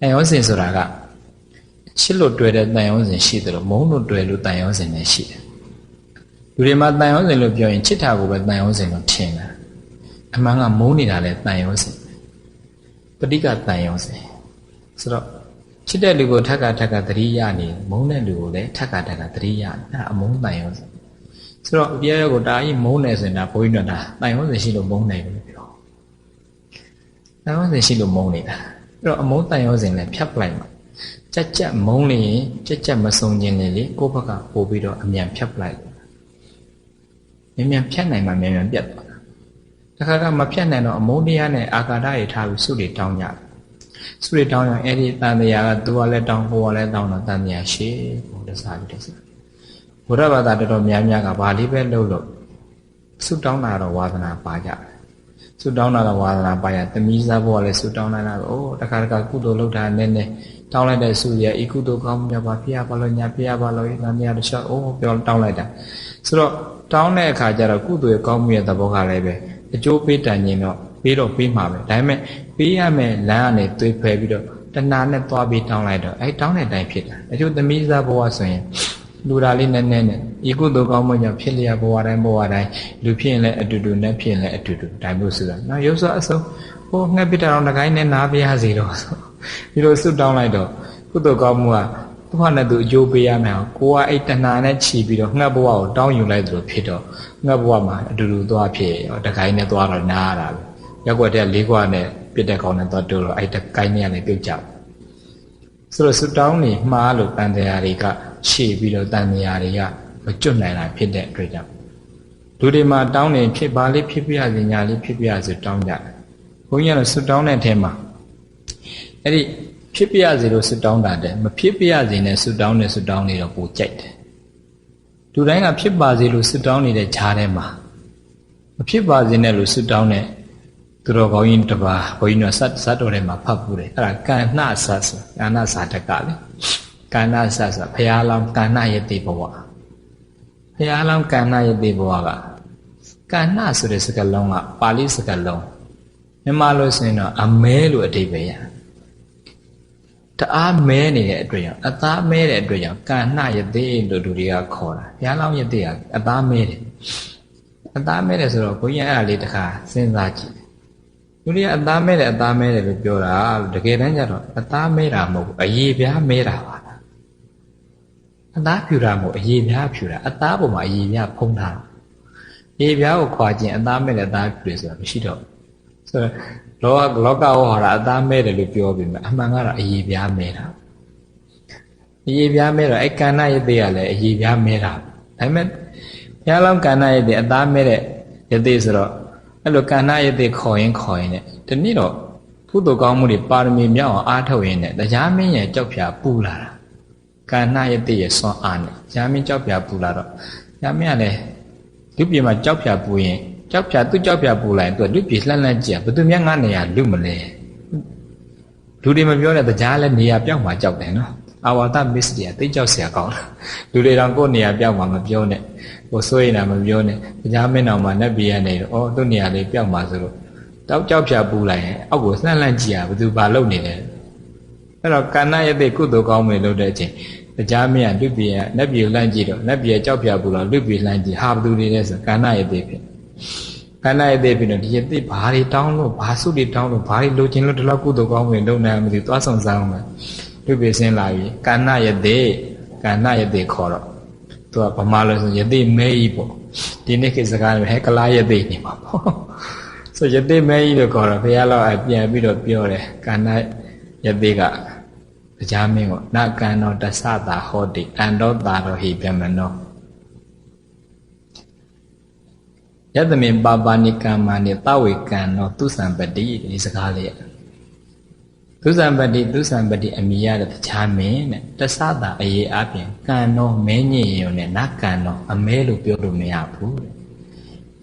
တန်ရောစဉ်ဆိုတာကချစ်လို့တွေ့တဲ့တန်ရောစဉ်ရှိတယ်လို့မုန်းလို့တွေ့လို့တန်ရောစဉ်လည်းရှိတယ်လူတွေမှာတန်ရောစဉ်လို့ပြောရင်ချစ်တာကိုပဲတန်ရောစဉ်လို့ထင်တာအမှန်ကမုန်းနေတာလည်းတန်ရောစဉ်ပဋိကတန်ရောစဉ်ဆိုတော့ချစ်တဲ့လူကိုထက်ကထက်ကသတိရနေမုန်းတဲ့လူကိုလည်းထက်ကထက်ကသတိရနေအဲ့ဒါအမုန်းတန်ရောစဉ်ဆိုတော့အပြည့်အကိုတာကြီးမုန်းနေစင်တာဘုန်းကြီးတို့တာတန်ရောစဉ်ရှိလို့မုန်းနိုင်ဘူးပြောတန်ရောစဉ်ရှိလို့မုန်းနေတာအဲ့ တော့အမုန်းတန်ရောစဉ်လည်းဖြတ်ပလိုက်မှာကြက်ကြက်မုန်းနေရင်ကြက်ကြက်မစုံခြင်းလေလေကိုယ့်ဘက်ကပို့ပြီးတော့အမြန်ဖြတ်ပလိုက်မြန်မြန်ဖြတ်နိုင်မှမြန်မြန်ပြတ်သွားတာတခါကမဖြတ်နိုင်တော့အမုန်းတရားနဲ့အာကာဒတွေထားပြီးစုတွေတောင်းကြတယ်စုတွေတောင်းရင်အဲ့ဒီတန်တရားကသူကလည်းတောင်းကိုကလည်းတောင်းတော့တန်တရားရှေ့ဘုရားစာပြီးတဲ့စားဘုရားဘာသာတော်တော်များများကဘာလေးပဲလုပ်လို့စုတောင်းတာတော့ဝါသနာပါကြတယ် ဆုတောင်းတာတော့ဝါသနာပါရသမီးစားဖို့ကလည်းဆုတောင်းလိုက်တာအိုးတခါတခါကုသိုလ်လုပ်တာနည်းနည်းတောင်းလိုက်တဲ့ဆုရဤကုသိုလ်ကောင်းမြတ်ပါဖျားပါလို့ညာဖျားပါလို့နာမရတစ်ချက်အိုးပြောတောင်းလိုက်တာဆိုတော့တောင်းတဲ့အခါကျတော့ကုသိုလ်ကောင်းမှုရဲ့သဘောကလည်းပဲအကျိုးပေးတန်ရင်တော့ပေးတော့ပေးမှာပဲဒါပေမဲ့ပေးရမယ်လမ်းကနေသွေးဖယ်ပြီးတော့တဏှာနဲ့သွားပြီးတောင်းလိုက်တော့အဲတောင်းတဲ့အတိုင်းဖြစ်တာအကျိုးသမီးစားဘဝဆိုရင် လူတာလေးနည်းနည်းနဲ့ဤကုသိုလ်ကောင်းမှုကြောင့်ဖြစ်လျက်ဘဝတိုင်းဘဝတိုင်းလူဖြစ်ရင်လည်းအတူတူနဲ့ဖြစ်ရင်လည်းအတူတူဒါမျိုးဆိုတာနော်ရုပ်စွာအစုံဟိုငှက်ပြတောင်တကိုင်းနဲ့နားပြရစီတော့ဒီလိုဆုတောင်းလိုက်တော့ကုသိုလ်ကောင်းမှုကသူ့ဟာနဲ့သူအကျိုးပေးရမယ်ကိုကအဲ့တဏှာနဲ့ခြီးပြီးတော့ငှက်ဘဝကိုတောင်းယူလိုက်သလိုဖြစ်တော့ငှက်ဘဝမှာအတူတူသွားဖြစ်ရောတကိုင်းနဲ့သွားတော့နားရတာပဲရက်ွက်တဲ့လေးခွနဲ့ပြစ်တဲ့ကောင်နဲ့သွားတိုးတော့အဲ့တကိုင်းနဲ့လည်းပြုတ်ကြဆိုတော့ဆုတောင်းနေမှားလို့တန်တရားတွေက ရှေ့ပြီးတော့တန်တရားတွေကမကျွတ်နိုင်တာဖြစ်တဲ့အတွက်ကြောင့်လူတွေမှာတောင်းနေဖြစ်ပါလေးဖြစ်ပြရစီညာလေးဖြစ်ပြရစီတောင်းကြတယ်ဘုန်းကြီးကတော့ဆုတောင်းတဲ့အထဲမှာအဲ့ဒီဖြစ်ပြရစီလို့ဆုတောင်းတာတဲ့မဖြစ်ပြရစီနဲ့ဆုတောင်းတဲ့ဆုတောင်းနေတော့ပိုကြိုက်တယ်လူတိုင်းကဖြစ်ပါစေလို့ဆုတောင်းနေတဲ့ဈာထဲမှာမဖြစ်ပါစေနဲ့လို့ဆုတောင်းတဲ့သူတော်ကောင်းကြီးတစ်ပါးဘုန်းကြီးတို့စတ်စတ်တော်ထဲမှာဖတ်ပူတယ်အဲ့ဒါကဏ္ဍဆတ်ဆိုကဏ္ဍစာတကလေ ကဏ္ဍဆတ်ဆိုဘုရားလောင်းကဏ္ဍယတိဘဝဘုရားလောင်းကဏ္ဍယတိဘဝကကဏ္ဍဆိုတဲ့စကားလုံးကပါဠိစကားလုံးမြန်မာလို့ဆိုရင်တော့အမဲလို့အဓိပ္ပာယ်ရတအားမဲနေတဲ့အတွက်ကြောင့်အသားမဲတဲ့အတွက်ကြောင့်ကဏ္ဍယတိလို့လူတွေကခေါ်တာဘုရားလောင်းယတိကအသားမဲတယ်အသားမဲတယ်ဆိုတော့ဘုန်းကြီးအဲ့ဒါလေးတစ်ခါစဉ်းစားကြည့်လူတွေကအသားမဲတယ်အသားမဲတယ်လို့ပြောတာတကယ်တမ်းကျတော့အသားမဲတာမဟုတ်ဘူးအရေးပြားမဲတာပါ အသားဖြူတာမဟုတ်အရေးပြားဖြူတာအသားပေါ်မှာအရေးပြားဖုံးထားရေပြားကိုခွာခြင်းအသားမဲတယ်အသားဖြူတယ်ဆိုတာမရှိတော့ဆိုတော့လောကလောကဟောတာအသားမဲတယ်လို့ပြောပြီးမှအမှန်ကတော့အရေးပြားမဲတာအရေးပြားမဲတော့အဲ့ကန္နယတိကလည်းအရေးပြားမဲတာဒါပေမဲ့ဘုရားလောင်းကန္နယတိအသားမဲတဲ့ယတိဆိုတော့အဲ့လိုကန္နယတိခေါ်ရင်ခေါ်ရင်ねဒီနေ့တော့ကုသိုလ်ကောင်းမှုတွေပါရမီမြောက်အောင်အားထုတ်ရင်ねတရားမင်းရဲ့ကြောက်ဖြာပူလာတာ ကာဏယတိရဲ့ဆွမ်းအားနဲ့ရာမင်းကြောက်ဖြာပူလာတော့ရာမင်းကလည်းလူပြေမှာကြောက်ဖြာပူရင်ကြောက်ဖြာသူ့ကြောက်ဖြာပူလိုက်သူကလူပြေလှမ်းလှမ်းကြည့်ဘယ်သူများငါနေရလူမလဲလူတွေမပြောတဲ့တရားလည်းနေရာပြောင်းမှာကြောက်တယ်နော်အာဝါဒမစ္စတီကသိကြောက်เสียကောင်းလူတွေတောင်ကိုယ်နေရာပြောင်းမှာမပြောနဲ့ဟိုစိုးရင်လည်းမပြောနဲ့တရားမင်းတော်မှာနတ်ပြည်ကနေတော့ဩသူ့နေရာလေးပြောင်းမှာဆိုတော့တောက်ကြောက်ဖြာပူလိုက်ရင်အောက်ကိုလှမ်းလှမ်းကြည့်ရဘယ်သူဘာလုပ်နေလဲ အဲ့တော့ကာဏယတိကုသိုလ်ကောင်းမယ်လို့တဲ့အချိန်တရားမင်းကလူပြည်ကနတ်ပြည်ကိုလှမ်းကြည့်တော့နတ်ပြည်ကကြောက်ဖြာပူတော့လူပြည်လှမ်းကြည့်ဟာဘယ်သူတွေလဲဆိုကာဏယတိဖြစ်ကာဏယတိဖြစ်တော့ဒီယတိဘာတွေတောင်းလို့ဘာစုတွေတောင်းလို့ဘာတွေလိုချင်လို့ဒီလောက်ကုသိုလ်ကောင်းမယ်လုပ်နိုင်မှမသိသွားဆောင်စားအောင်မယ်လူပြည်ဆင်းလာပြီကာဏယတိကာဏယတိခေါ်တော့သူကဗမာလို့ဆိုယတိမဲကြီးပေါ့ဒီနေ့ခေတ်စကားနဲ့ဟဲကလာယတိနေမှာပေါ့ဆိုယတိမဲကြီးလို့ခေါ်တော့ဘုရားလောက်အပြန်ပြီးတော့ပြောတယ်ကာဏယတိက တရားမင်းကိုနကံတော်တသတာဟောတိအန္တောတာရောဟိပြမနောယတမေပါပါဏိကမ္မာနိတဝေကံတော်သူစံပတိဒီစကားလေးသူစံပတိသူစံပတိအမိရတဲ့တရားမင်းတဲ့တသတာအရေးအပြင်ကံတော်မဲညင်ရုံနဲ့နကံတော်အမဲလို့ပြောလို့မရဘူးတဲ့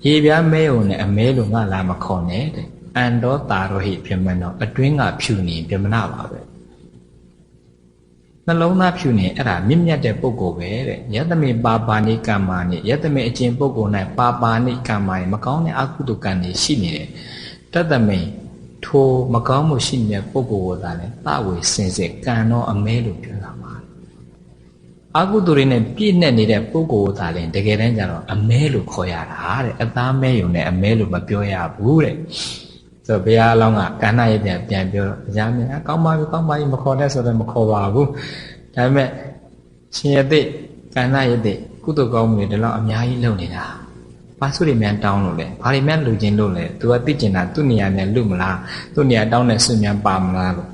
ရေပြားမဲုံနဲ့အမဲလို့ငါလာမခေါ်နဲ့တဲ့အန္တောတာရောဟိပြမနောအတွင်းကဖြူနေပြမနာပါပဲ နှလုံးသားဖြူနေအဲ့ဒါမြင့်မြတ်တဲ့ပုဂ္ဂိုလ်ပဲတဲ့ယတမေပါပါဏိကမ္မာနိယတမေအကျင့်ပုဂ္ဂိုလ်၌ပါပါဏိကမ္မာနိမကောင်းတဲ့အကုသိုလ်ကံတွေရှိနေတယ်တတမေထိုမကောင်းမှုရှိနေတဲ့ပုဂ္ဂိုလ်ကိုသာလေတဝေစင်စစ်ကံတော့အမဲလို့ပြောတာပါအကုသိုလ်တွေနဲ့ပြည့်နဲ့နေတဲ့ပုဂ္ဂိုလ်ကိုသာလေတကယ်တမ်းကျတော့အမဲလို့ခေါ်ရတာတဲ့အသားမဲယုံနဲ့အမဲလို့မပြောရဘူးတဲ့ ဆိုဘုရားအလောင်းကကန္နာရဲ့ပြန်ပြန်ပြောတော့ဗျာမင်းအကောင်းပါပြီကောင်းပါပြီမခေါ်တဲ့ဆိုတော့မခေါ်ပါဘူးဒါပေမဲ့ရှင်ရတဲ့ကန္နာရဲ့တဲ့ကုသိုလ်ကောင်းမှုတွေဒီလောက်အများကြီးလုပ်နေတာဘာစုတွေမြန်တောင်းလို့လဲဘာတွေမြန်လူချင်းလို့လဲ तू ကသိကျင်တာသူ့နေရာနဲ့လူမလားသူ့နေရာတောင်းတဲ့ဆွမြန်ပါမလားလို့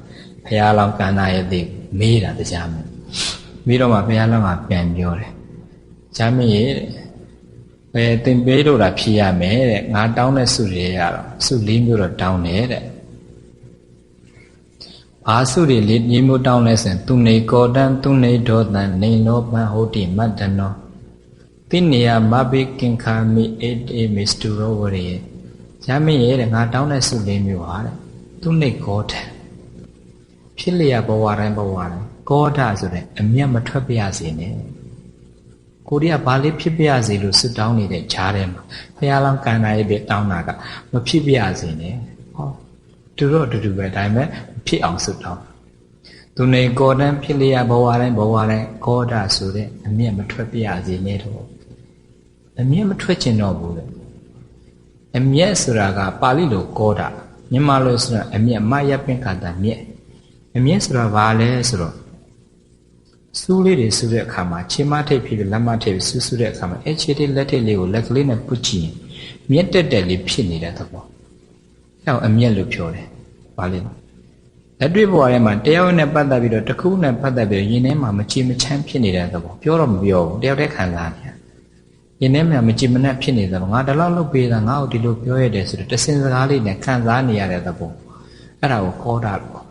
ဘုရားလောင်းကန္နာရဲ့တဲ့မေးတာတရားမင်းပြီးတော့မှဘုရားလောင်းကပြန်ပြောတယ်ဂျာမင်းရဲ့ ဘယ်တင်ပေးလို့တာဖြေရမယ်တဲ့ငါတောင်းတဲ့စုတွေရတော့စုလေးမျိုးတော့တောင်းတယ်တဲ့ဘာစုတွေလေးမျိုးမျိုးတောင်းလဲဆိုရင်သူနေကောတံသူနေဒေါတံနေနောပံဟောတိမတ္တနောတိနေယမဘိကင်္ခာမိအေတေမစ္စတူရောဝရေရမင်းရဲ့တဲ့ငါတောင်းတဲ့စုလေးမျိုးဟာတဲ့သူနေကောတံဖြစ်လျက်ဘဝတိုင်းဘဝတိုင်းကောဒဆိုတဲ့အမျက်မထွက်ပြရစေနဲ့ ကိုရီးယားဘာလေးဖြစ်ပြရစေလို့စွတောင်းနေတဲ့ဂျားထဲမှာဖះလောင်းကန်နာရဲ့ပြတောင်းတာကမဖြစ်ပြရစေနဲ့ဟောသူတို့အတူတူပဲဒါပေမဲ့ဖြစ်အောင်စွတောင်းသူနေကောတန်းဖြစ်လျက်ဘဝတိုင်းဘဝတိုင်းကောဒဆိုတဲ့အမျက်မထွက်ပြရစေနဲ့တော့အမျက်မထွက်ချင်တော့ဘူးလေအမျက်ဆိုတာကပါဠိလိုကောဒမြန်မာလိုဆိုတာအမျက်မယပင်ခါတာမျက်အမျက်ဆိုတာဘာလဲဆိုတော့ စူးလေးတွေစူးတဲ့အခါမှာခြေမထိပ်ဖြစ်ပြီးလက်မထိပ်စူးစူးတဲ့အခါမှာအဲခြေထိပ်လက်ထိပ်လေးကိုလက်ကလေးနဲ့ပုတ်ကြည့်ရင်မြက်တက်တက်လေးဖြစ်နေတဲ့သဘောအဲအောင်အမျက်လို့ပြောတယ်ဘာလဲလက်တွေ့ဘဝထဲမှာတယောက်နဲ့ပတ်သက်ပြီးတော့တစ်ခုနဲ့ပတ်သက်ပြီးရင်ထဲမှာမချေမချမ်းဖြစ်နေတဲ့သဘောပြောတော့မပြောဘူးတယောက်တည်းခံစားနေရင်ထဲမှာမကြည်မနှက်ဖြစ်နေတဲ့သဘောငါဒီလောက်လုပ်ပေးတာငါ့ကိုဒီလိုပြောရတယ်ဆိုတော့တစင်စကားလေးနဲ့ခံစားနေရတဲ့သဘောအဲ့ဒါကိုခေါ်တာလို့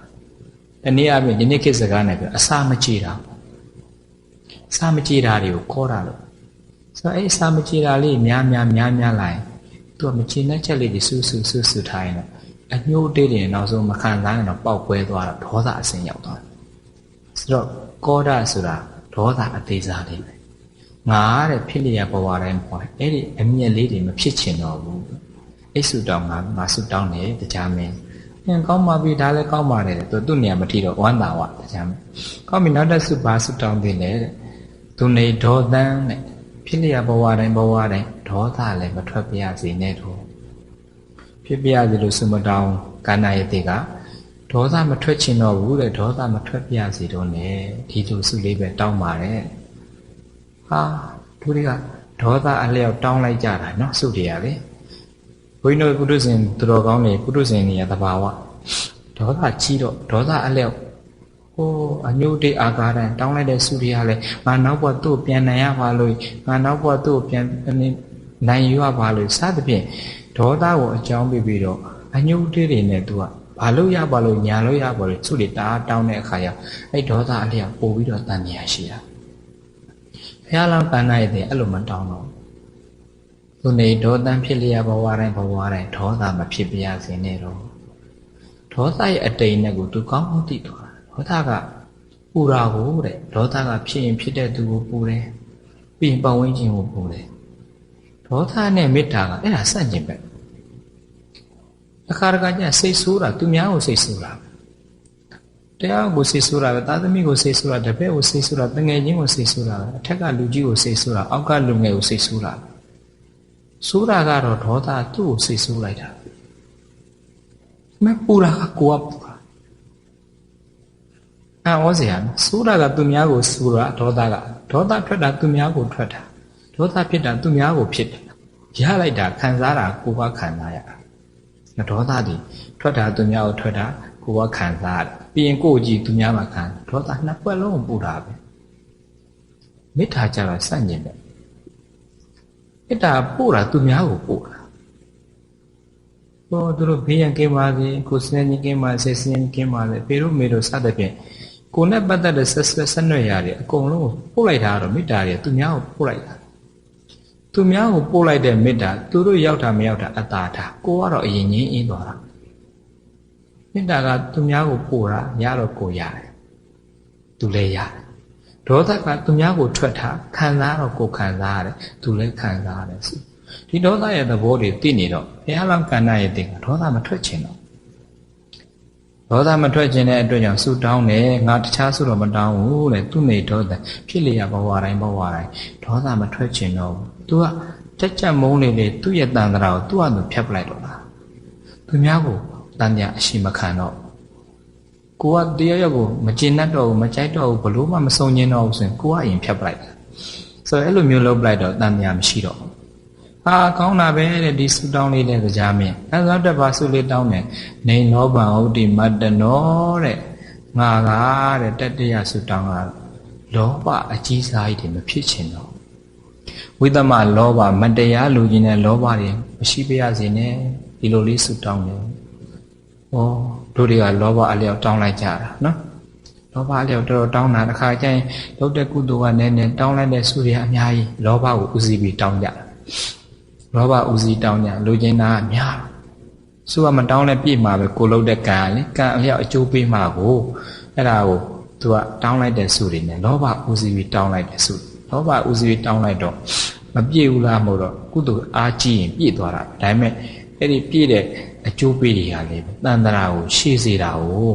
တနည်းအားဖြင့်ဒီနေ့ခေတ်စကားနဲ့ပြောအစာမကြည်တာ စာမကြည်တာတွေကိုခေါ်တာလို့ဆိုတော့အဲ့စာမကြည်တာလေးများများများများလာရင်သူကမကြည်တဲ့ချက်လေးတွေဆူဆူဆူဆူထားရင်တော့အညှိုးတေးတယ်နောက်ဆုံးမခံစားရင်တော့ပေါက်ပွဲသွားတော့ဒေါသအဆင်းရောက်သွားတယ်ဆိုတော့ကောဒဆိုတာဒေါသအသေးစားလေးပဲငါတဲ့ဖြစ်လျက်ဘဝတိုင်းပေါ်အဲ့ဒီအမျက်လေးတွေမဖြစ်ချင်တော့ဘူးအဲ့ဆူတောင်းငါငါဆူတောင်းတယ်တရားမင်းအင်းကောင်းပါပြီဒါလည်းကောင်းပါတယ်တဲ့သူသူ့နေရာမထီတော့ဝမ်းသာဝတရားမင်းကောင်းပြီနောက်တစ်ဆူပါဆူတောင်းသေးတယ်တဲ့ သူနေဒေါသန်နဲ့ဖြစ်လျက်ဘဝတိုင်းဘဝတိုင်းဒေါသလည်းမထွက်ပြစေနဲ့တော့ဖြစ်ပြစေလို့စမတောင်းကာဏယတိကဒေါသမထွက်ချင်တော့ဘူးတဲ့ဒေါသမထွက်ပြစေတော့နဲ့ဒီလိုစုလေးပဲတောင်းပါတယ်ဟာသူတွေကဒေါသအလျောက်တောင်းလိုက်ကြတာနော်စုတရားလေဘုန်းကြီးတို့ပုထုဇဉ်သူတော်ကောင်းတွေပုထုဇဉ်တွေကသဘာဝဒေါသကြီးတော့ဒေါသအလျောက် ဟိုအညုတေအာကာရန်တောင်းလိုက်တဲ့စုတွေကလည်းငါနောက်ဘဝသူ့ပြန်နိုင်ရပါလို့ငါနောက်ဘဝသူ့ပြန်နိုင်ရပါလို့စသဖြင့်ဒေါသကိုအကြောင်းပြပြီးတော့အညုတေတွေနဲ့သူကဘာလို့ရပါလို့ညာလို့ရပါလို့စုတွေတအားတောင်းတဲ့အခါကျအဲ့ဒေါသအလျောက်ပို့ပြီးတော့တန်နေရရှိတာဘုရားလောင်းတန်နိုင်တဲ့အဲ့လိုမတောင်းတော့သူနေဒေါသဖြစ်လျက်ဘဝတိုင်းဘဝတိုင်းဒေါသမဖြစ်ပြရစေနဲ့တော့ဒေါသရဲ့အတိမ်နဲ့ကိုသူကောင်းမှသိသွား ဒေါသကပူတာကိုတဲ့ဒေါသကဖြစ်ရင်ဖြစ်တဲ့သူကိုပူတယ်ပြီးရင်ပတ်ဝန်းကျင်ကိုပူတယ်ဒေါသနဲ့မေတ္တာကအဲ့ဒါဆန့်ကျင်ဘက်အခါတခါကျစိတ်ဆိုးတာသူများကိုစိတ်ဆိုးတာတရားကိုစိတ်ဆိုးတာပဲသာသမီကိုစိတ်ဆိုးတာတပည့်ကိုစိတ်ဆိုးတာတငယ်ချင်းကိုစိတ်ဆိုးတာအထက်ကလူကြီးကိုစိတ်ဆိုးတာအောက်ကလူငယ်ကိုစိတ်ဆိုးတာဆိုးတာကတော့ဒေါသသူ့ကိုစိတ်ဆိုးလိုက်တာမပူတာကကိုကပူတာ အံ့ဩစရာဆိုးတာကသူများကိုဆိုးတာဒေါသကဒေါသထွက်တာသူများကိုထွက်တာဒေါသဖြစ်တာသူများကိုဖြစ်တယ်ရလိုက်တာခံစားတာကိုကခံစားရတာဒေါသတွေထွက်တာသူများကိုထွက်တာကိုကခံစားရတယ်ပြီးရင်ကိုကြည့်သူများမှာခံဒေါသနှစ်ပွက်လုံးပူတာပဲမေတ္တာကြတော့စန့်ကျင်တယ်မေတ္တာပို့တာသူများကိုပို့တာဟောသူတို့ဘေးရန်ကင်းပါစေကိုစနေကြီးကင်းပါစေစနေကင်းပါစေပေတို့မေတို့စသဖြင့် ကိုနဲ့ပတ်သက်တဲ့ဆက်ဆက်ဆက်နွယ်ရတယ်အကုန်လုံးပို့လိုက်တာတော့မေတ္တာတွေသူများကိုပို့လိုက်တာသူများကိုပို့လိုက်တဲ့မေတ္တာသူတို့ရောက်တာမရောက်တာအတားထားကိုကတော့အရင်ငင်းအင်းသွားတာမေတ္တာကသူများကိုပို့တာရတော့ကိုရတယ်သူလည်းရတယ်ဒေါသကသူများကိုထွက်တာခံစားတော့ကိုခံစားရတယ်သူလည်းခံစားရတယ်ဒီဒေါသရဲ့သဘောတွေသိနေတော့ဘုရားလောင်းကန္နာရဲ့တင်ဒေါသမထွက်ချင်တော့ ဒေါသမထွက်ခြင်းတဲ့အတွက်ကြောင့်ဆူတောင်းတယ်ငါတခြားဆူတော့မတောင်းဘူးတဲ့သူနေဒေါသဖြစ်လျက်ဘဝတိုင်းဘဝတိုင်းဒေါသမထွက်ခြင်းတော့ဘူး तू ကတက်ကြမုန်းနေလေသူ့ရဲ့တန်ត្រာကိုသူ့အတူဖြတ်ပလိုက်တော့လားသူများကိုတန်တရားအရှိမခံတော့ကိုကတရားရောက်ကိုမကျင်တတ်တော့ဘူးမကြိုက်တော့ဘူးဘလို့မှမစုံညင်တော့ဘူးဆိုရင်ကိုကအရင်ဖြတ်ပလိုက်တယ်ဆိုတော့အဲ့လိုမျိုးလုပ်ပလိုက်တော့တန်တရားမရှိတော့ ဘူးအာကောင်းတာပဲတဲ့ဒီဆူတောင်းလေးတဲ့ကြားမင်းအဲဆိုတော့ဘာဆူလေးတောင်းတယ်နေနောဘံဥဒိမတ္တနောတဲ့ငါကတဲ့တတ္တရဆူတောင်းတာလောဘအကြီးစားကြီးတွေမဖြစ်ချင်တော့ဝိသမလောဘမတရားလူကြီးနဲ့လောဘတွေမရှိပါရစေနဲ့ဒီလိုလေးဆူတောင်းတယ်။ဩတို့တွေကလောဘအလျောက်တောင်းလိုက်ကြတာနော်။လောဘအလျောက်တော်တော်တောင်းတာတစ်ခါကျရင်လုပ်တဲ့ကုသိုလ်ကနည်းနည်းတောင်းလိုက်တဲ့ဆုတွေအများကြီးလောဘကိုဥစည်းပြီးတောင်းကြတာ။ လောဘဥစည်းတောင်းကြလူချင်းသားအများဆုကမတောင်းလဲပြည့်မှာပဲကိုလုပ်တဲ့ကံလေကံအလျောက်အကျိုးပေးမှာကိုအဲ့ဒါကိုသူကတောင်းလိုက်တဲ့ဆုတွေနဲ့လောဘဥစည်းပြီးတောင်းလိုက်တဲ့ဆုလောဘဥစည်းပြီးတောင်းလိုက်တော့မပြည့်ဘူးလားမဟုတ်တော့ကုသိုလ်အားကြီးရင်ပြည့်သွားတာဒါပေမဲ့အဲ့ဒီပြည့်တဲ့အကျိုးပေးတွေဟာလေတန်တရာကိုရှေ့စေတာကို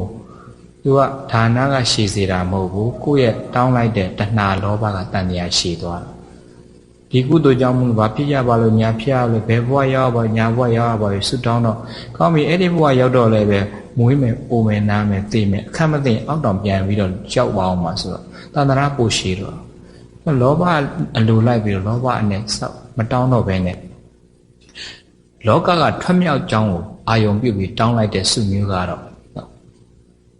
သူကဒါနကရှေ့စေတာမဟုတ်ဘူးကိုယ့်ရဲ့တောင်းလိုက်တဲ့တဏှာလောဘကတန်တရားရှေ့သွားတာ ဒီကုသိုလ်ကြောင့်မလို့ဘာဖြစ်ရပါလို့ညာဖြစ်ရလို့ဘယ်ဘဝရောက်ပါညာဘဝရောက်ပါလို့ဆွတောင်းတော့ကောင်းပြီအဲ့ဒီဘဝရောက်တော့လည်းပဲမွေးမယ်အိုမယ်နားမယ်သိမယ်အခက်မသိအောက်တောင်ပြန်ပြီးတော့ကြောက်ပါအောင်ပါဆိုတော့တန်တရာပိုရှည်တော့လောဘအလိုလိုက်ပြီးတော့လောဘအနဲ့စောက်မတောင်းတော့ဘဲနဲ့လောကကထွက်မြောက်ကြောင်းကိုအာယုံပြုတ်ပြီးတောင်းလိုက်တဲ့စုမျိုးကတော့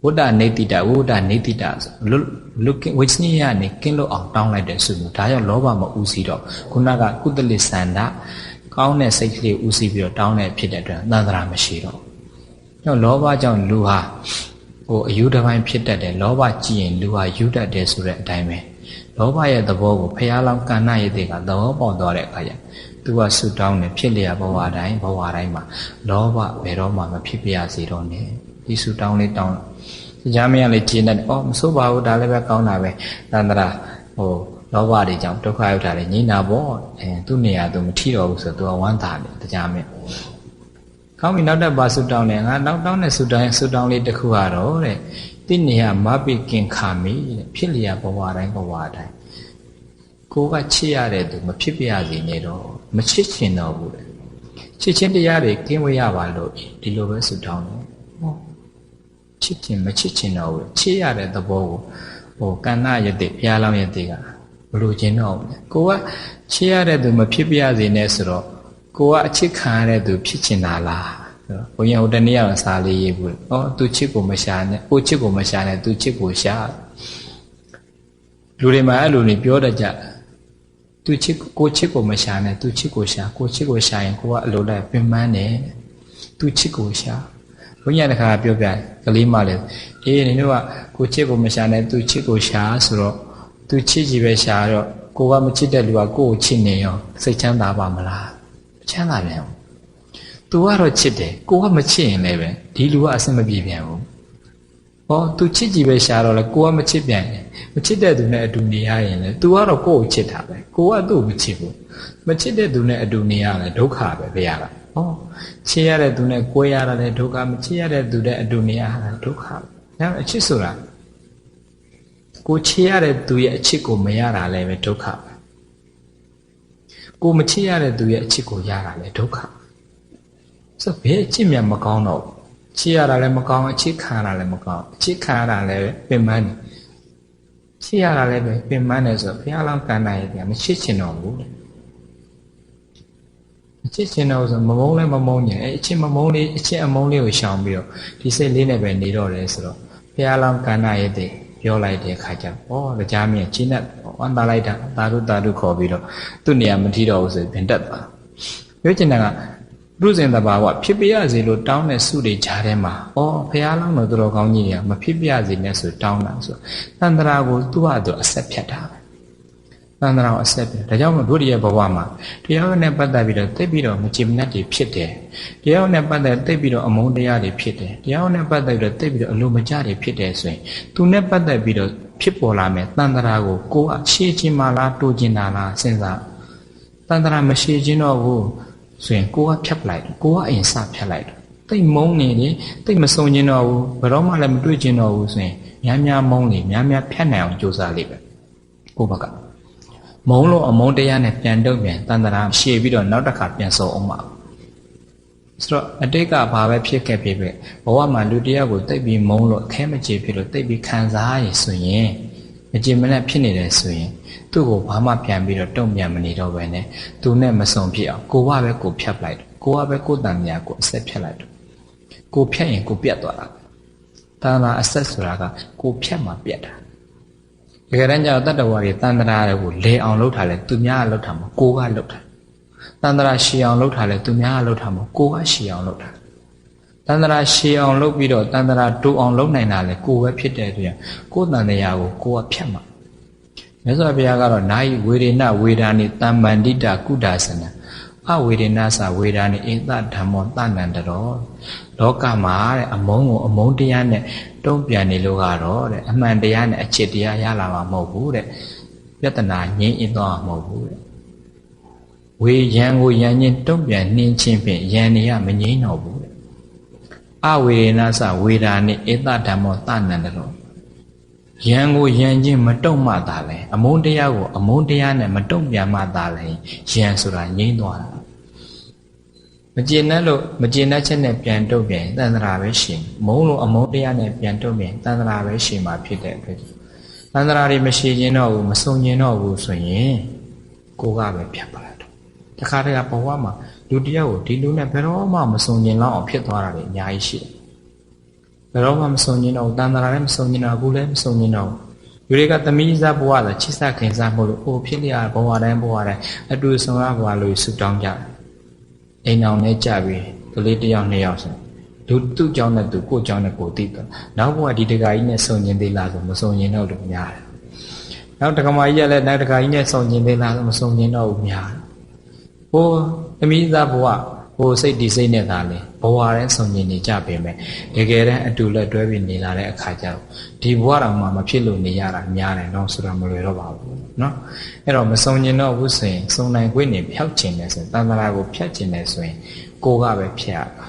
ဝိတ္တနေတိတဝိတ္တနေတိတလွလွဝိစနိယနဲ့ကင်းလို့အောင်တောင်းလိုက်တဲ့စုမျိုးဒါကြောင့်လောဘမဥစီတော့ခုနကကုသလိစန္ဒကောင်းတဲ့စိတ်ကလေးဥစီပြီးတော့တောင်းတဲ့ဖြစ်တဲ့အတွက်သန္တရာမရှိတော့တော့လောဘကြောင့်လူဟာဟိုအယူတစ်ပိုင်းဖြစ်တတ်တယ်လောဘကြည့်ရင်လူဟာယူတတ်တယ်ဆိုတဲ့အတိုင်းပဲလောဘရဲ့သဘောကိုဖះလောင်းကဏ္ဍရဲ့တဲ့ကသဘောပေါက်သွားတဲ့အခါကျသူကဆူတောင်းတယ်ဖြစ်လျက်ဘဝတိုင်းဘဝတိုင်းမှာလောဘဘယ်တော့မှမဖြစ်ပြရစေတော့နဲ့ဒီဆူတောင်းလေးတောင်း ကြားမရလေးကျင်းတယ်အော်မဆိုးပါဘူးဒါလည်းပဲကောင်းတာပဲတန္တရာဟိုလောဘတွေကြောင့်ဒုက္ခရောက်တာလေငြိမ်းတာပေါ့အဲသူ့နေရာသူမထီတော့ဘူးဆိုတော့သူကဝမ်းသာတယ်တရားမင်းကောင်းပြီနောက်တစ်ပါဆူတောင်းတယ်ငါနောက်တောင်းတဲ့ဆူတောင်းဆူတောင်းလေးတစ်ခုကတော့တဲ့တိနေယမပိကင်ခါမိတဲ့ဖြစ်လျက်ဘဝတိုင်းဘဝတိုင်းကိုကချစ်ရတဲ့သူမဖြစ်ပြရစီနေတော့မချစ်ချင်တော့ဘူးတဲ့ချစ်ချင်းတရားတွေကင်းဝေးရပါလို့ဒီလိုပဲဆူတောင်းတယ်ဟော ချစ်ချင်မချစ်ချင်တော့ဘူးချစ်ရတဲ့သဘောကိုဟိုကန္နာယတိဘုရားလောင်းယတိကဘလို့ခြင်းတော့ဘူးကိုကချစ်ရတဲ့သူမဖြစ်ပြရစီနဲ့ဆိုတော့ကိုကအချစ်ခံရတဲ့သူဖြစ်ချင်တာလားဘုန်းကြီးဟိုတနေ့ကစာလေးရေးဘူး။ဩသူချစ်ကိုမရှာနဲ့ကိုချစ်ကိုမရှာနဲ့သူချစ်ကိုရှာလူတွေမှာအဲ့လိုနေပြောတတ်ကြသူချစ်ကိုချစ်ကိုမရှာနဲ့သူချစ်ကိုရှာကိုချစ်ကိုရှာရင်ကိုကအလိုလိုက်ပင်ပန်းတယ်သူချစ်ကိုရှာ ဘုန်းကြီးတခါပြောပြကလေးမလည်းအေးနင်တို့ကကိုချစ်ကိုမရှာနဲ့သူချစ်ကိုရှာဆိုတော့သူချစ်ကြီးပဲရှာတော့ကိုကမချစ်တဲ့လူကကိုကိုချစ်နေရောစိတ်ချမ်းသာပါမလားချမ်းသာပြန်ဘူးသူကတော့ချစ်တယ်ကိုကမချစ်ရင်လည်းပဲဒီလူကအဆင်မပြေပြန်ဘူးဟော तू ချစ်ကြည့်ပဲရှာတော့လေကိုကမချစ်ပြန်ရင်မချစ်တဲ့သူနဲ့အတူနေရရင်လေ तू ကတော့ကိုယ့်ကိုချစ်တာပဲကိုကသူ့ကိုမချစ်ဘူးမချစ်တဲ့သူနဲ့အတူနေရရင်ဒုက္ခပဲဗျာလား က။ဟောချစ်ရတဲ့သူနဲ့ကိုယ်ရတာလည်းဒုက္ခမချစ်ရတဲ့သူနဲ့အတူနေရတာဒုက္ခပဲ။ဒါအချစ်ဆိုတာကိုချစ်ရတဲ့သူရဲ့အချစ်ကိုမရတာလည်းပဲဒုက္ခပဲ။ကိုမချစ်ရတဲ့သူရဲ့အချစ်ကိုရတာလည်းဒုက္ခပဲဆိုဘယ်အချစ်မြတ်မကောင်းတော့ချစ်ရတာလည်းမကောင်းအချစ်ခံရတာလည်းမကောင်းအချစ်ခံရတာလည်းပင်ပန်းတယ်ချစ်ရတာလည်းပဲပင်ပန်းတယ်ဆိုတော့ဘုရားလောင်းကန္တာရဲ့ပြန်မချစ်ချင်တော့ဘူးမ ချစ်ချင်တော့ဆိုမမုန်းလည်းမမုန်းညင်အဲအချစ်မမုန်းလေးအချစ်အမုန်းလေးကိုရှောင်ပြီးတော့ဒီစိတ်လေးနဲ့ပဲနေတော့တယ်ဆိုတော့ဘုရားလောင်းကန္တာရဲ့တဲ့ပြောလိုက်တဲ့အခါကျတော့ဩကြားမြင်ချင်းနဲ့ဝမ်းသာလိုက်တာသာဓုသာဓုခေါ်ပြီးတော့သူ့နေရာမထီတော့ဘူးဆိုရင်တက်သွားပြောချင်တာကလူစဉ်တဘာဝဖြစ်ပြရစီလို့တောင်းတဲ့စုတွေကြားထဲမှာဩဘုရားလောင်းတော်တော်ကောင်းကြီးတွေကမဖြစ်ပြရစီနဲ့ဆိုတောင်းတာဆိုတန်တရာကိုသူ့ဟာသူအဆက်ဖြတ်တာပဲ တန်တရာကိုအဆက်ဖြတ်ဒါကြောင့်မို့တို့ရဲ့ဘဝမှာတရားနဲ့ပတ်သက်ပြီးတော့သိပြီးတော့မကြည်မနှက်တွေဖြစ်တယ်တရားနဲ့ပတ်သက်သိပြီးတော့အမုန်းတရားတွေဖြစ်တယ်တရားနဲ့ပတ်သက်ပြီးတော့သိပြီးတော့အလိုမကျတွေဖြစ်တယ်ဆိုရင်သူနဲ့ပတ်သက်ပြီးတော့ဖြစ်ပေါ်လာမယ်တန်တရာကိုကိုယ်အရှေ့ချင်းမှလားတိုးချင်းတာလားစဉ်းစားတန်တရာမရှိချင်းတော့ဘူးဆိုရင်ကိုကဖြတ်ပလိုက်ကိုကအရင်စဖြတ်လိုက်တယ်တိတ်မုန်းနေတယ်တိတ်မစုံကျင်တော့ဘူးဘယ်တော့မှလည်းမတွေ့ကျင်တော့ဘူးဆိုရင်များများမုန်းလေများများဖြတ်နိုင်အောင်ကြိုးစားလိမ့်မယ်ကိုယ့်ဘက်က မုန်းလို့အမုန်းတရားနဲ့ပြန်တော့ပြန်တန်တရာရှည်ပြီးတော့နောက်တစ်ခါပြန်စုံအောင်ပါဆိုတော့အတိတ်ကဘာပဲဖြစ်ခဲ့ဖြစ်ဖြစ်ဘဝမှာလူတရားကိုတိတ်ပြီးမုန်းလို့အခဲမကြေဖြစ်လို့တိတ်ပြီးခံစားရဆိုရင်မကြင်မနဲ့ဖြစ်နေတယ်ဆိုရင်သူ့ကိုဘာမှပြန်ပြီးတော့တုံ့ပြန်မနေတော့ဘဲနဲ့သူနဲ့မစုံဖြစ်အောင်ကိုကပဲကိုဖြတ်လိုက်ကိုကပဲကိုတန်မြာကိုအဆက်ဖြတ်လိုက်ကိုဖြတ်ရင်ကိုပြတ်သွားတာတန်တာအဆက်ဆိုတာကကိုဖြတ်မှပြတ်တာ တကယ်တမ်းကျတော့တတ္တဝါတွေတန်တရာတွေကိုလေအောင်လုပ်ထားလဲသူများကလုပ်ထားမှာကိုကလုပ်တာတန်တရာရှည်အောင်လုပ်ထားလဲသူများကလုပ်ထားမှာကိုကရှည်အောင်လုပ်တာတန်တရာရှည်အောင်လုပ်ပြီးတော့တန်တရာတိုးအောင်လုပ်နိုင်တာလဲကိုပဲဖြစ်တဲ့အတွက်ကိုတန်တရာကိုကိုကဖြတ်မှာမြတ်စွာဘုရားကတော့နာယီဝေဒနာဝေဒာနိတမ္ပန္တိတာကုဒါစနအဝေဒနာစဝေဒာနိဧတဓမ္မောတဏ္ဍတရောလောကမှာတဲ့အမုန်းကိုအမုန်းတရားနဲ့ တုံ့ပြန်နေလို့ကတော့တဲ့အမှန်တရားနဲ့အချစ်တရားရလာမှာမဟုတ်ဘူးတဲ့ပြဿနာငြင်းအင်းသွားမှာမဟုတ်ဘူးတဲ့ဝေယံကိုယံချင်းတုံ့ပြန်နှင်းချင်းဖြင့်ယံနေရမငြိမ်းတော့ဘူးတဲ့အဝေဒနာစဝေဒာနိဧတဓမ္မောတဏ္ဍတရောယံကိုယံချင်းမတုံ့မှသာလဲအမုန်းတရားကိုအမုန်းတရားနဲ့မတုံ့ပြန်မှသာလဲယံဆိုတာငြိမ်းသွားတာ မကျေနပ်လို့မကျေနပ်ချက်နဲ့ပြန်တုံ့ပြန်တန်ត្រာပဲရှင်မုန်းလို့အမုန်းတရားနဲ့ပြန်တုံ့ပြန်တန်ត្រာပဲရှင်မှာဖြစ်တဲ့အတွက်တန်ត្រာတွေမရှိခြင်းတော့ဘူးမစုံခြင်းတော့ဘူးဆိုရင်ကိုကပဲဖြတ်ပါတော့တခါတည်းကဘဝမှာလူတယောက်ကိုဒီလူနဲ့ဘယ်တော့မှမစုံခြင်းလောက်အောင်ဖြစ်သွားတာတွေအများကြီးရှိတယ်ဘယ်တော့မှမစုံခြင်းတော့တန်ត្រာလည်းမစုံခြင်းတော့အခုလည်းမစုံခြင်းတော့လူတွေကသမီးစားဘဝဆိုချစ်စခင်စားမို့လို့အိုဖြစ်လျာဘဝတိုင်းဘဝတိုင်းအတူဆောင်ရဘဝလို့ဆူတောင်းကြတယ် အိမ်အောင်နဲ့ကြပြီကလေးတစ်ယောက်နှစ်ယောက်ဆိုလူသူ့ကြောင့်နဲ့သူကို့ကြောင့်နဲ့ကိုသိတယ်နောက်ဘဝဒီတကာကြီးနဲ့စုံကျင်သေးလားဆိုမစုံကျင်တော့လို့များတယ်နောက်တက္ကမကြီးကလည်းနောက်တကာကြီးနဲ့စုံကျင်သေးလားဆိုမစုံကျင်တော့ဘူးများတယ်ဟိုသမီးသားဘဝ ဟိုစိတ်ဒီစိတ်နဲ့သာလေဘဝတိုင်းဆုံမြင်နေကြပေမဲ့တကယ်တမ်းအတူလက်တွဲပြီးနေလာတဲ့အခါကျတော့ဒီဘဝတော်မှာမဖြစ်လို့နေရတာများတယ်နော်ဆိုတာမလွယ်တော့ပါဘူးနော်အဲ့တော့မဆုံမြင်တော့ဘူးဆိုရင်ဆုံနိုင်ခွင့်နေဖျောက်ချင်တယ်ဆိုရင်တန်တရာကိုဖျက်ချင်တယ်ဆိုရင်ကိုကပဲဖျက်ရပါ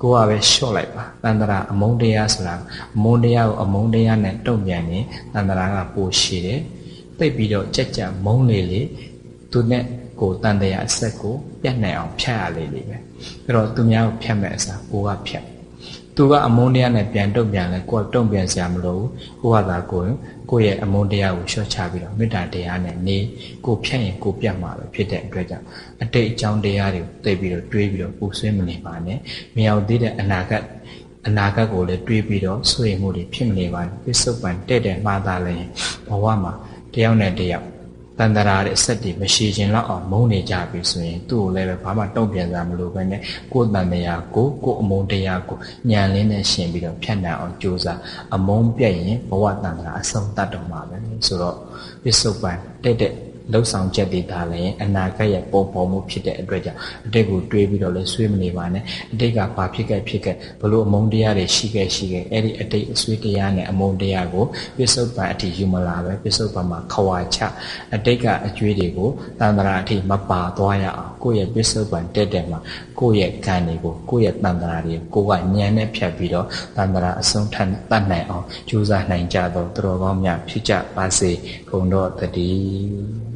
ကိုကပဲလျှော့လိုက်ပါတန်တရာအမုန်းတရားဆိုတာအမုန်းတရားကိုအမုန်းတရားနဲ့တုံ့ပြန်ရင်တန်တရာကပိုရှည်တယ်သိပ်ပြီးတော့ကြက်ကြက်မုန်းလေလေသူနဲ့ ကိုတန်တရားအဆက်ကိုပြတ်နိုင်အောင်ဖြတ်ရလေလေပဲအဲ့တော့သူများကိုဖြတ်မဲ့အစားကိုကဖြတ်သူကအမုန်းတရားနဲ့ပြန်တုံ့ပြန်လဲကိုကတုံ့ပြန်စရာမလိုဘူးကိုကသာကိုကိုရဲ့အမုန်းတရားကိုလျှော့ချပြီးတော့မေတ္တာတရားနဲ့နေကိုဖြတ်ရင်ကိုပြတ်မှာပဲဖြစ်တဲ့အတွက်ကြောင့်အတိတ်အကြောင်းတရားတွေကိုသိပြီးတော့တွေးပြီးတော့ပူဆွေးမနေပါနဲ့မရောက်သေးတဲ့အနာဂတ်အနာဂတ်ကိုလည်းတွေးပြီးတော့ဆွေးမှုတွေဖြစ်မနေပါနဲ့ပစ္စုပန်တဲ့တဲ့မှားသားလည်းဘဝမှာတယောက်နဲ့တယောက် တန်တရာတဲ့အဆက်တွေမရှိခြင်းလောက်အောင်မုန်းနေကြပြီဆိုရင်သူ့ကိုလည်းပဲဘာမှတုံ့ပြန်စားမလို့ပဲနဲ့ကိုယ်တန်တရားကိုကိုယ်အမုန်းတရားကိုညံလင်းနဲ့ရှင်ပြီးတော့ဖြတ်နိုင်အောင်ကြိုးစားအမုန်းပြတ်ရင်ဘဝတန်တရာအဆုံးတတ်တော့မှာပဲဆိုတော့ပစ္စုပန်တဲ့တဲ့ လှုပ်ဆောင်ချက်တွေဒါလည်းအနာဂတ်ရဲ့ပုံပေါ်မှုဖြစ်တဲ့အတွက်ကြောင့်အတိတ်ကိုတွေးပြီးတော့လည်းဆွေးမနေပါနဲ့အတိတ်ကဘာဖြစ်ခဲ့ဖြစ်ခဲ့ဘလို့အမုန်းတရားတွေရှိခဲ့ရှိခဲ့အဲ့ဒီအတိတ်အဆွေးတရားနဲ့အမုန်းတရားကိုပစ္စုပန်အထိယူမလာပဲပစ္စုပန်မှာခွာချအတိတ်ကအကျွေးတွေကိုတန်တရာအထိမပါသွားရအောင်ကိုယ့်ရဲ့ပစ္စုပန်တက်တက်မှာကိုယ့်ရဲ့ကံတွေကိုကိုယ့်ရဲ့တန်တရာတွေကိုကိုကညံနဲ့ဖြတ်ပြီးတော့တန်တရာအဆုံးထတတ်နိုင်အောင်ကြိုးစားနိုင်ကြတော့တော်တော်ကောင်းများဖြစ်ကြပါစေခုံတော့တည်း